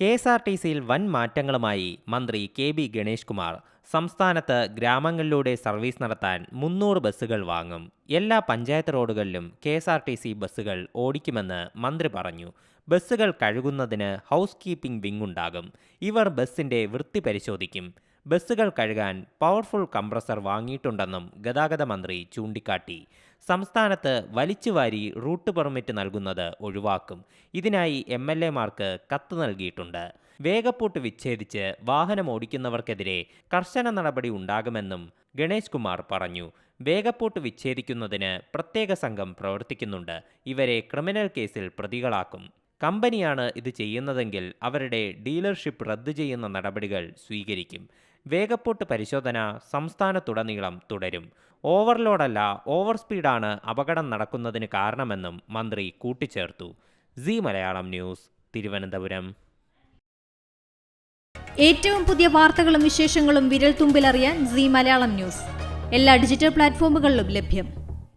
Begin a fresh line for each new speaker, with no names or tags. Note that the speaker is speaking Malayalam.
കെ എസ് ആർ ടി സിയിൽ വൻ മാറ്റങ്ങളുമായി മന്ത്രി കെ ബി ഗണേഷ് കുമാർ സംസ്ഥാനത്ത് ഗ്രാമങ്ങളിലൂടെ സർവീസ് നടത്താൻ മുന്നൂറ് ബസ്സുകൾ വാങ്ങും. എല്ലാ പഞ്ചായത്ത് റോഡുകളിലും K S R T C ബസ്സുകൾ ഓടിക്കുമെന്ന് മന്ത്രി പറഞ്ഞു. ബസ്സുകൾ കഴുകുന്നതിന് ഹൗസ് കീപ്പിംഗ് വിങ് ഉണ്ടാകും ഇവർ ബസ്സിന്റെ വൃത്തി പരിശോധിക്കും. ബസ്സുകൾ കഴുകാൻ പവർഫുൾ കംപ്രസർ വാങ്ങിയിട്ടുണ്ടെന്നും ഗതാഗത മന്ത്രി ചൂണ്ടിക്കാട്ടി. സംസ്ഥാനത്ത് വലിച്ചുവാരി റൂട്ട് പെർമിറ്റ് നൽകുന്നത് ഒഴിവാക്കും. ഇതിനായി എം എൽ എമാർക്ക് കത്ത് നൽകിയിട്ടുണ്ട്. വേഗപ്പൂട്ട് വിച്ഛേദിച്ച് വാഹനം ഓടിക്കുന്നവർക്കെതിരെ കർശന നടപടി ഉണ്ടാകുമെന്നും ഗണേഷ് കുമാർ പറഞ്ഞു. വേഗപ്പൂട്ട് വിച്ഛേദിക്കുന്നതിന് പ്രത്യേക സംഘം പ്രവർത്തിക്കുന്നുണ്ട്. ഇവരെ ക്രിമിനൽ കേസിൽ പ്രതികളാക്കും. കമ്പനിയാണ് ഇത് ചെയ്യുന്നതെങ്കിൽ അവരുടെ ഡീലർഷിപ്പ് റദ്ദു ചെയ്യുന്ന നടപടികൾ സ്വീകരിക്കും. വേഗപ്പോട്ട് പരിശോധന സംസ്ഥാനത്തുടനീളം തുടരും. ഓവർലോഡല്ല ഓവർ സ്പീഡാണ് അപകടം നടക്കുന്നതിന് കാരണമെന്നും മന്ത്രി കൂട്ടിച്ചേർത്തു. Zee Malayalam news Thiruvananthapuram.
ഏറ്റവും പുതിയ വാർത്തകളും വിശേഷങ്ങളും വിരൽ തുമ്പിലറിയാൻ സി മലയാളം ന്യൂസ്. എല്ലാ ഡിജിറ്റൽ പ്ലാറ്റ്ഫോമുകളിലും ലഭ്യം.